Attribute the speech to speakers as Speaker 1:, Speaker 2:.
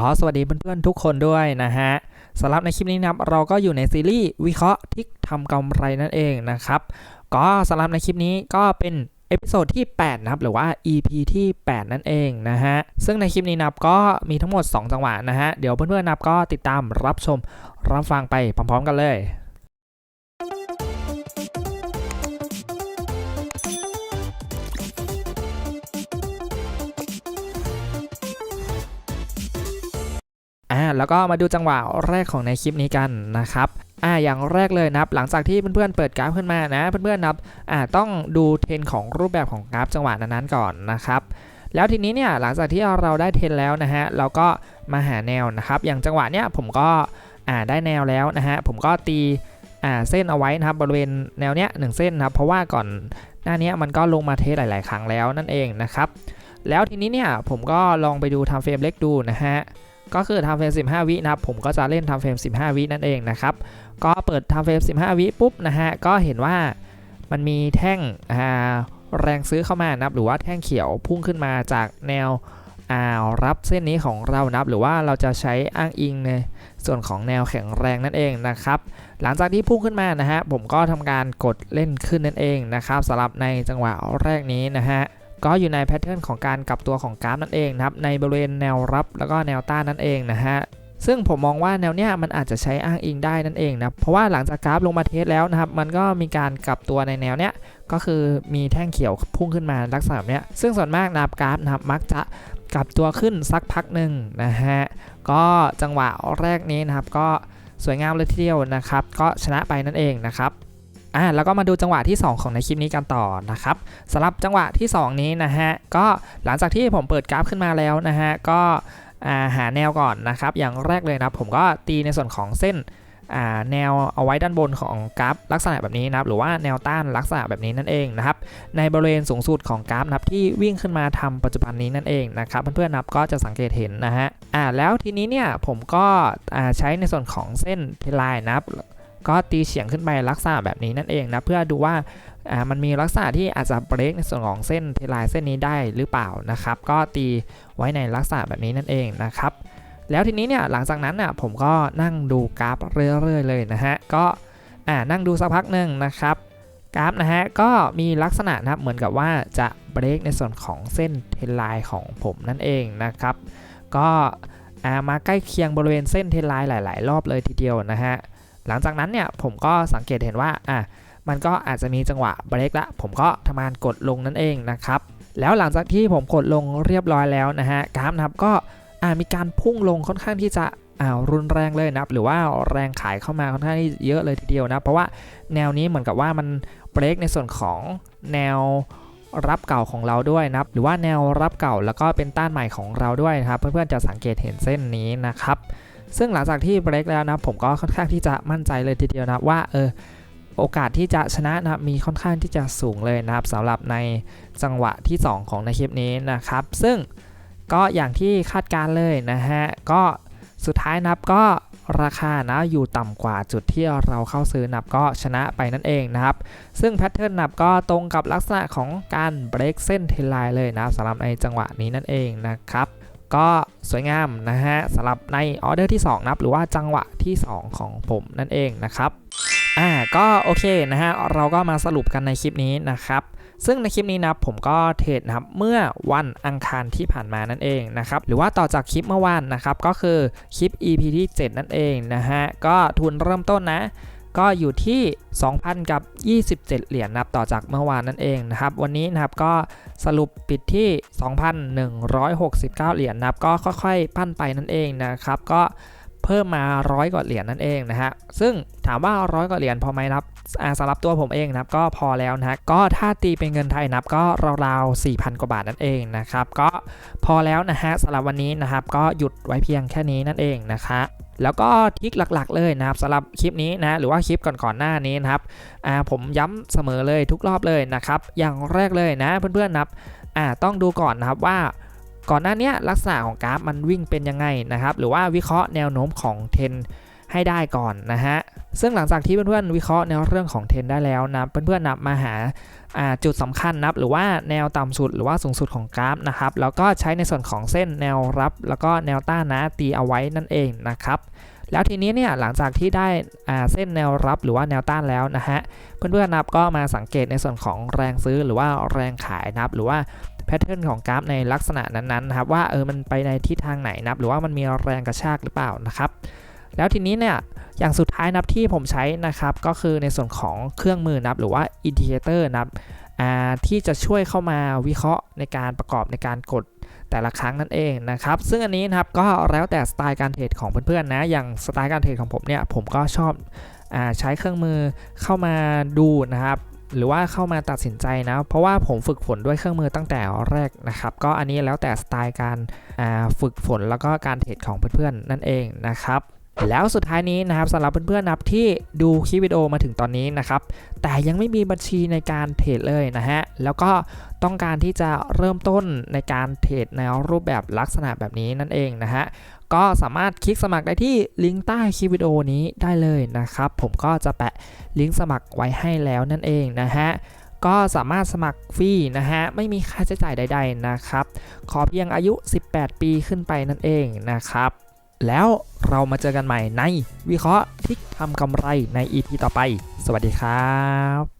Speaker 1: ก็สวัสดีเพื่อนๆทุกคนด้วยนะฮะสำหรับในคลิปนี้นะครับเราก็อยู่ในซีรีส์วิเคราะห์ทิกทำกำไรนั่นเองนะครับก็สำหรับในคลิปนี้ก็เป็นเอพิโซดที่ 8 นะครับ หรือว่า EP ที่ 8 นั่นเองนะฮะ ซึ่งในคลิปนี้นับก็มีทั้งหมด 2 จังหวะนะฮะ เดี๋ยวเพื่อนๆนับก็ติดตามรับชมรับฟังไปพร้อมๆกันเลย อ่าแล้วก็มาดูจังหวะแรกของในคลิปนี้กันนะครับอ่าอย่างแรกเลยนะครับหลังจากที่เพื่อนๆเปิดกราฟขึ้นมานะเพื่อนๆนะครับอ่าต้องดูเทรนของรูปแบบของกราฟจังหวะนั้นๆก่อนนะครับแล้วทีนี้เนี่ยหลังจากที่เราได้เทรนแล้วนะฮะเราก็มาหาแนวนะครับ อย่างจังหวะเนี้ยผมก็อ่าได้แนวแล้วนะฮะผมก็ตีอ่าเส้นเอาไว้นะครับบริเวณแนวเนี้ยหนึ่งเส้นนะครับเพราะว่าก่อนหน้านี้มันก็ลงมาเทสหลาย ๆ ครั้งแล้วนั่นเองนะครับแล้วทีนี้เนี่ยผมก็ลองไปดูทำเฟรมเล็กดูนะฮะ ก็คือทำเฟรม 15 วินะครับ ผมก็จะเล่นทำเฟรม 15 วินั่นเองนะครับ ก็เปิดทำเฟรม 15 วิปุ๊บนะฮะ ก็เห็นว่ามันมีแท่งแรงซื้อเข้ามานะครับ หรือว่าแท่งเขียวพุ่งขึ้นมาจากแนวรับเส้นนี้ของเรานะครับ หรือว่าเราจะใช้อ้างอิงในส่วนของแนวแข็งแรงนั่นเองนะครับ หลังจากที่พุ่งขึ้นมานะฮะ ผมก็ทำการกดเล่นขึ้นนั่นเองนะครับสำหรับในจังหวะแรกนี้นะฮะ ก็อยู่ในแพทเทิร์นของการกลับตัวของกราฟนั่นเองนะครับในบริเวณแนวรับแล้วก็แนวต้านนั่นเองนะฮะซึ่งผมมองว่าแนวเนี้ยมันอาจจะใช้อ้างอิงได้นั่นเองนะเพราะว่าหลังจากกราฟลงมาเทสแล้วนะครับ มันก็มีการกลับตัวในแนวเนี้ยก็คือมีแท่งเขียวพุ่งขึ้นมาลักษณะแบบเนี้ยซึ่งส่วนมากนับกราฟนะครับมักจะกลับตัวขึ้นสักพักหนึ่งนะฮะก็จังหวะแรกนี้นะครับก็สวยงามเลยทีเดียวนะครับ ก็ชนะไปนั่นเองนะครับ อ่าแล้วก็มาดูจังหวะที่ 2 ของในคลิปนี้กันต่อนะครับสำหรับจังหวะที่ 2 นี้นะฮะก็หลังจากที่ผมเปิดกราฟขึ้นมาแล้วนะฮะก็หาแนวก่อนนะครับ อย่างแรกเลยนะผมก็ตีในส่วนของเส้นแนวเอาไว้ด้านบนของกราฟลักษณะแบบนี้นะครับหรือว่าแนวต้านลักษณะแบบนี้นั่นเองนะครับในบริเวณสูงสุดของกราฟนะครับที่วิ่งขึ้นมาทำปัจจุบันนี้นั่นเองนะครับเพื่อนๆนับก็จะสังเกตเห็นนะฮะอ่าแล้วทีนี้เนี่ยผมก็ใช้ในส่วนของเส้นเทไลน์นะครับ ก็ตีเฉียงขึ้นไปลักษณะแบบนี้นั่นเองนะเพื่อดูว่ามันมีลักษณะที่อาจจะเบรกในส่วนของเส้นเทลน์เส้นนี้ได้หรือเปล่านะครับ ก็ตีไว้ในลักษณะแบบนี้นั่นเองนะครับ แล้วทีนี้เนี่ยหลังจากนั้นน่ะผมก็นั่งดูกราฟเรื่อยๆเลยนะฮะก็อ่านั่งดูสักพักหนึ่งนะครับกราฟนะฮะก็มีลักษณะนะครับเหมือนกับว่าจะเบรกในส่วนของเส้นเทไลน์ของผมนั่นเองนะครับ ก็มาใกล้เคียงบริเวณเส้นเทไลน์หลาย ๆ รอบเลยทีเดียวนะฮะ หลังจากนั้นเนี่ยผมก็สังเกตเห็นว่าอะมันก็อาจจะมีจังหวะเบรกละผมก็ทำการกดลงนั่นเองนะครับแล้วหลังจากที่ผมกดลงเรียบร้อยแล้วนะฮะกราฟนะครับก็อ่มีการพุ่งลงค่อนข้างที่จะอ่ารุนแรงเลยนะครับหรือว่าแรงขายเข้ามาค่อนข้างที่เยอะเลยทีเดียวนะเพราะว่าแนวนี้เหมือนกับว่ามันเบรกในส่วนของแนวรับเก่าของเราด้วยนะครับหรือว่าแนวรับเก่าแล้วก็เป็นต้านใหม่ของเราด้วยนะครับ เพื่อนๆจะสังเกตเห็นเส้นนี้นะครับ ซึ่งหลังจากที่เบรกแล้วนะผมก็ค่อนข้างที่จะมั่นใจเลยทีเดียวนะว่าเออโอกาสที่จะชนะนะมีค่อนข้างที่จะสูงเลยนะครับสำหรับในจังหวะที่ 2 ของในคลิปนี้นะครับ ซึ่งก็อย่างที่คาดการเลยนะฮะก็สุดท้ายนับก็ราคานะอยู่ต่ำกว่าจุดที่เราเข้าซื้อนับก็ชนะไปนั่นเองนะครับ ซึ่งแพทเทิร์นนับก็ตรงกับลักษณะของการเบรกเส้นเทไลน์เลยนะสำหรับในจังหวะนี้นั่นเองนะครับ ก็สวยงามนะฮะสำหรับในออเดอร์ที่2นับหรือว่าจังหวะที่ 2 ของผมนั่นเองนะครับอ่าก็โอเคนะฮะเราก็มาสรุปกันในคลิปนี้นะครับซึ่งในคลิปนี้นะผมก็เทรดนะครับเมื่อวันอังคารที่ผ่านมานั่นเองนะครับหรือว่าต่อจากคลิปเมื่อวานนะครับก็คือคลิป EP ที่ 7 นั่นเองนะฮะก็ทุนเริ่มต้นนะ ก็อยู่ที่ 2,000 กับ 27 เหรียญนับต่อจากเมื่อวานนั่นเองนะครับ วันนี้นะครับก็สรุปปิดที่ 2,169 เหรียญนับก็ค่อยๆ ปั้นไปนั่นเองนะครับก็ เพิ่มมาร้อยกว่าเหรียญนั่นเองนะฮะซึ่งถามว่าร้อยกว่าเหรียญพอไหมนับสำหรับตัวผมเองนะครับก็พอแล้วนะก็ถ้าตีเป็นเงินไทยนับก็ราวๆ4,000 กว่าบาทนั่นเองนะครับก็พอแล้วนะฮะสำหรับวันนี้นะครับก็หยุดไว้เพียงแค่นี้นั่นเองนะคะแล้วก็ทิกหลักๆเลยนะครับสำหรับคลิปนี้นะหรือว่าคลิปก่อนๆหน้านี้นะครับผมย้ำเสมอเลยทุกรอบเลยนะครับอย่างแรกเลยนะเพื่อนๆนับต้องดูก่อนนะครับว่า ก่อนหน้านี้ลักษณะของกราฟมันวิ่งเป็นยังไงนะครับ หรือว่าวิเคราะห์แนวโน้มของเทนให้ได้ก่อนนะฮะ ซึ่งหลังจากที่เพื่อนๆวิเคราะห์ในวเรื่องของเทนได้แล้วนะ เพื่อนๆนับมาหาาจุดสำคัญนับ หรือว่าแนวต่ำสุดหรือว่าสูงสุดของกราฟนะครับ แล้วก็ใช้ในส่วนของเส้นแนวรับ แล้วก็แนวต้านนะตีเอาไว้นั่นเองนะครับ แล้วทีนี้เนี่ยหลังจากที่ได้เส้นแนวรับหรือว่าแนวต้านแล้วนะฮะ เพื่อนๆนับก็มาสังเกตในส่วนของแรงซื้อหรือว่าแรงขายนับ หรือว่า แพทเทิร์นของกราฟในลักษณะนั้นๆนะครับว่าเออมันไปในทิศทางไหนนับหรือว่ามันมีแรงกระชากหรือเปล่านะครับแล้วทีนี้เนี่ยอย่างสุดท้ายนับที่ผมใช้นะครับก็คือในส่วนของเครื่องมือนับหรือว่าอินดิเคเตอร์นับที่จะช่วยเข้ามาวิเคราะห์ในการประกอบในการกดแต่ละครั้งนั่นเองนะครับ ซึ่งอันนี้นะครับก็แล้วแต่สไตล์การเทรดของเพื่อนๆนะ อย่างสไตล์การเทรดของผมเนี่ยผมก็ชอบอใช้เครื่องมือเข้ามาดูนะครับ หรือว่าเข้ามาตัดสินใจนะ เพราะว่าผมฝึกฝนด้วยเครื่องมือตั้งแต่แรกนะครับ ก็อันนี้แล้วแต่สไตล์การฝึกฝนแล้วก็การเทรดของเพื่อนๆนั่นเองนะครับแล้วสุดท้ายนี้นะครับสำหรับเพื่อนๆนะครับที่ดูคลิปวิดีโอมาถึงตอนนี้นะครับแต่ยังไม่มีบัญชีในการเทรดเลยนะฮะแล้วก็ต้องการที่จะเริ่มต้นในการเทรดในรูปแบบลักษณะแบบนี้นั่นเองนะฮะ ก็สามารถคลิกสมัครได้ที่ลิงก์ใต้คลิปวิดีโอนี้ได้เลยนะครับ ผมก็จะแปะลิงก์สมัครไว้ให้แล้วนั่นเองนะฮะก็สามารถสมัครฟรีนะฮะ ไม่มีค่าใช้จ่ายใด ๆนะครับ ขอเพียงอายุ 18 ปีขึ้นไปนั่นเองนะครับ แล้วเรามาเจอกันใหม่ในวิเคราะห์ทิกทำกำไรใน EP ต่อไป สวัสดีครับ